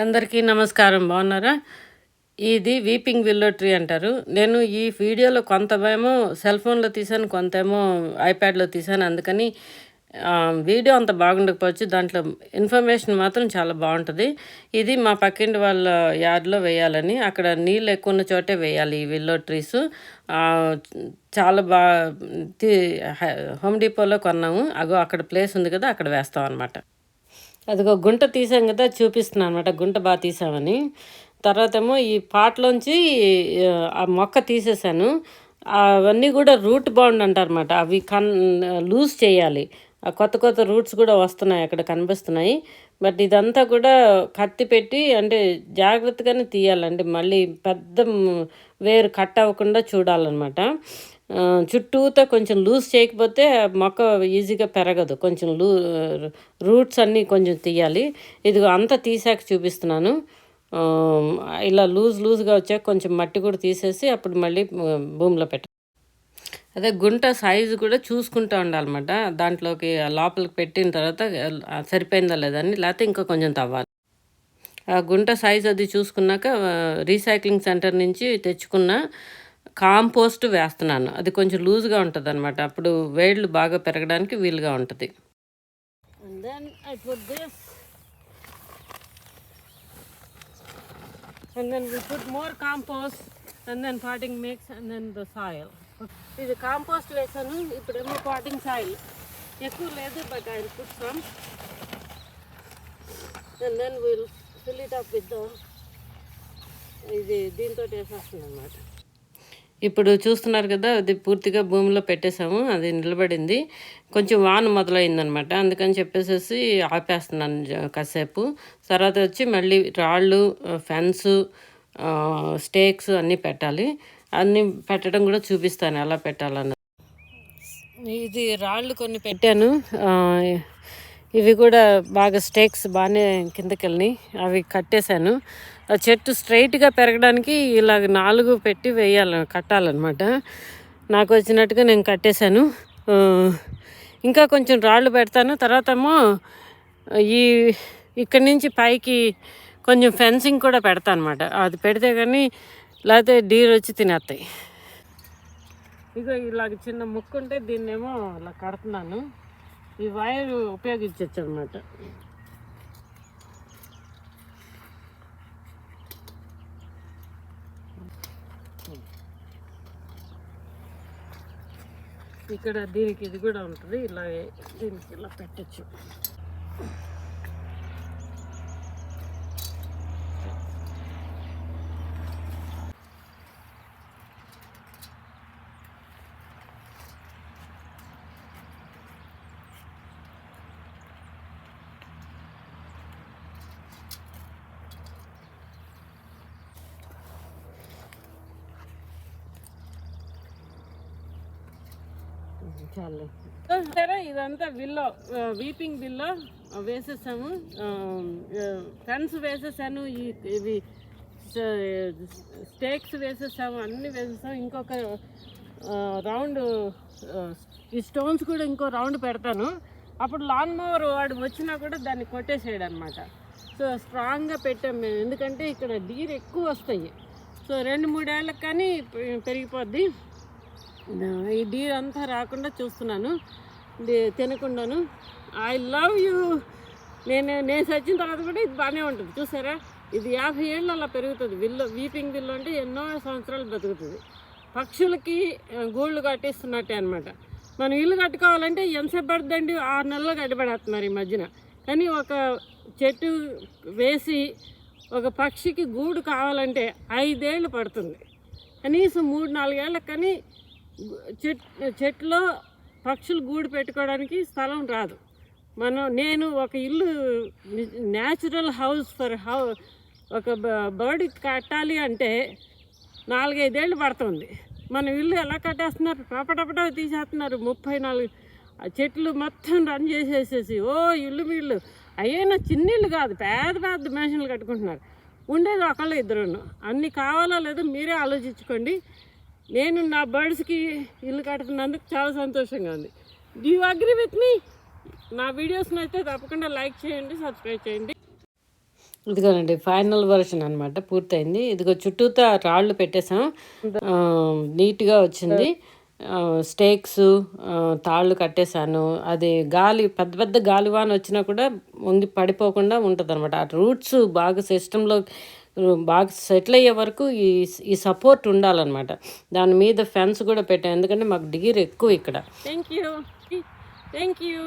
అందరికీ నమస్కారం బాగున్నారా? ఇది వీపింగ్ విల్లో ట్రీ అంటారు. నేను ఈ వీడియోలో కొంతమేమో సెల్ ఫోన్లో తీసాను కొంతేమో ఐప్యాడ్లో తీసాను అందుకని వీడియో అంత బాగుండకపోవచ్చు. దాంట్లో ఇన్ఫర్మేషన్ మాత్రం చాలా బాగుంటుంది. ఇది మా పక్కింటి వాళ్ళ యార్డ్లో వేయాలని అక్కడ నీళ్ళు ఎక్కువ ఉన్న చోటే వేయాలి ఈ విల్లో ట్రీస్. చాలా బా హోమ్ డిపోలో కొన్నాము. అగో అక్కడ ప్లేస్ ఉంది కదా అక్కడ వేస్తాం అనమాట అదిగో గుంట తీసాం కదా చూపిస్తున్నాను అనమాట గుంట బాగా తీసామని. తర్వాత ఏమో ఈ పాటలోంచి ఆ, మొక్క తీసేసాను. అవన్నీ కూడా రూట్ బౌండ్ అంటారన్నమాట. అవి కన్ లూజ్ చేయాలి. ఆ కొత్త కొత్త రూట్స్ కూడా వస్తున్నాయి అక్కడ కనిపిస్తున్నాయి. బట్ ఇదంతా కూడా కత్తి పెట్టి అంటే జాగ్రత్తగానే తీయాలండి. మళ్ళీ పెద్ద వేరు కట్ అవ్వకుండా చూడాలన్నమాట. చుట్టూతో కొంచెం లూజ్ చేయకపోతే మొక్క ఈజీగా పెరగదు. కొంచెం లూ రూట్స్ అన్నీ కొంచెం తీయాలి. ఇదిగో అంతా తీసాక చూపిస్తున్నాను. ఇలా లూజ్ లూజ్గా వచ్చాక కొంచెం మట్టి కూడా తీసేసి అప్పుడు మళ్ళీ భూమిలో పెట్టాలి అదే గుంట సైజు కూడా చూసుకుంటూ ఉండాలన్నమాట. దాంట్లోకి లోపలికి పెట్టిన తర్వాత సరిపోయిందా లేదని లేకపోతే ఇంకా కొంచెం తవ్వాలి. ఆ గుంట సైజ్ అది చూసుకున్నాక రీసైక్లింగ్ సెంటర్ నుంచి తెచ్చుకున్న కాంపోస్ట్ వేస్తున్నాను. అది కొంచెం లూజ్గా ఉంటుంది అనమాట అప్పుడు వేళ్ళు బాగా పెరగడానికి వీలుగా ఉంటుంది. And then we put more compost. And then potting mix and then the soil. ఇది కాంపోస్ట్ వేసాను. ఇప్పుడేమో పాటింగ్ సాయిల్ ఎక్కువ లేదు but I put from and then will fill it up with ఇది దీంతో వేసేస్తుంది అనమాట ఇప్పుడు చూస్తున్నారు కదా అది పూర్తిగా భూమిలో పెట్టేశాము అది నిలబడింది. కొంచెం వాన మొదలైందనమాట. అందుకని చెప్పేసి ఆపేస్తున్నాను కాసేపు. తర్వాత వచ్చి మళ్ళీ రాళ్ళు ఫెన్స్ స్టేక్స్ అన్నీ పెట్టాలి. అన్నీ పెట్టడం కూడా చూపిస్తాను ఎలా పెట్టాలన్నది. ఇది రాళ్ళు కొన్ని పెట్టాను. ఇవి కూడా బాగా స్టేక్స్ బాగానే కిందకి వెళ్ళినాయి అవి కట్టేశాను. ఆ చెట్టు స్ట్రైట్గా పెరగడానికి ఇలాగ నాలుగు పెట్టి వేయాలి కట్టాలన్నమాట. నాకు వచ్చినట్టుగా నేను కట్టేశాను. ఇంకా కొంచెం రాళ్ళు పెడతాను. తర్వాత ఏమో ఈ ఇక్కడి నుంచి పైకి కొంచెం ఫెన్సింగ్ కూడా పెడతా అనమాట అది పెడితే కానీ లేకపోతే డీర్ వచ్చి తినేస్తాయి. ఇక ఇలాగ చిన్న ముక్కు ఉంటే దీన్నేమో ఇలా కడుతున్నాను. ఈ వైర్ ఉపయోగించవచ్చు అనమాట ఇక్కడ దీనికి ఇది కూడా ఉంటుంది ఇలా దీనికి ఇలా పెట్టచ్చు. సరే ఇదంతా విల్లో వీపింగ్ బిల్లో వేసేసాము. ఫెన్స్ వేసేసాను ఈ ఇవి స్టేక్స్ వేసేసాము అన్నీ వేసేసాము. ఇంకొక రౌండ్ ఈ స్టోన్స్ కూడా ఇంకో రౌండ్ పెడతాను. అప్పుడు లాన్ మోవర్ వాడు వచ్చినా కూడా దాన్ని కొట్టేసేయడం అనమాట సో స్ట్రాంగ్గా పెట్టాం మేము. ఎందుకంటే ఇక్కడ డీర్ ఎక్కువ వస్తాయి. సో రెండు మూడేళ్ళకి కానీ పెరిగిపోద్ది. ఈ డీర్ అంతా రాకుండా చూస్తున్నాను. తినకుండాను. ఐ లవ్ యూ నేను నేను చచ్చిన తర్వాత కూడా ఇది బాగానే ఉంటుంది. చూసారా? ఇది యాభై ఏళ్ళు అలా పెరుగుతుంది. విల్లు వీపింగ్ విల్లు అంటే ఎన్నో సంవత్సరాలు బతుకుతుంది. పక్షులకి గూళ్ళు కట్టిస్తున్నట్టే అనమాట మనం ఇల్లు కట్టుకోవాలంటే ఎంతసేపు పడుతుందండి? ఆరు నెలలు కట్టబడేస్తున్నారు ఈ మధ్యన. కానీ ఒక చెట్టు వేసి ఒక పక్షికి గూడు కావాలంటే ఐదేళ్ళు పడుతుంది. కనీసం మూడు నాలుగేళ్ళకి కానీ చెట్ చెట్లో పక్షులు గూడు పెట్టుకోవడానికి స్థలం రాదు. మనం నేను ఒక ఇల్లు న్యాచురల్ హౌస్ ఫర్ హౌ ఒక బర్డ్ కట్టాలి అంటే నాలుగైదేళ్ళు పడుతుంది. మన ఇల్లు ఎలా కట్టేస్తున్నారు? టపటపట తీసేస్తున్నారు. ముప్పై నాలుగు చెట్లు మొత్తం రన్ చేసేసేసి ఓ ఇల్లు వీళ్ళు. అయ్యైనా చిన్న ఇల్లు కాదు పెద్ద పెద్ద మనుషులు కట్టుకుంటున్నారు. ఉండేది ఒకళ్ళు ఇద్దరును. అన్ని కావాలో లేదో మీరే ఆలోచించుకోండి. నేను నా బర్డ్స్కి ఇల్లు కడుతున్నందుకు చాలా సంతోషంగా ఉంది. Do you agree with me నా వీడియోస్ని అయితే తప్పకుండా లైక్ చేయండి సబ్స్క్రైబ్ చేయండి. ఇదిగోనండి ఫైనల్ వర్షన్ అనమాట పూర్తయింది. ఇదిగో చుట్టూతా రాళ్ళు పెట్టేసాం నీట్గా వచ్చింది. స్టేక్స్ తాళ్ళు కట్టేశాను. అది గాలి పెద్ద పెద్ద గాలివాన వచ్చినా కూడా ఉండి పడిపోకుండా ఉంటుంది అనమాట ఆ రూట్స్ బాగా సిస్టంలో బాగా సెటిల్ అయ్యే వరకు ఈ ఈ సపోర్ట్ ఉండాలన్నమాట. దాని మీద ఫెన్స్ కూడా పెట్టాం ఎందుకంటే మాకు డిగిర్ ఎక్కువ ఇక్కడ. Thank you thank you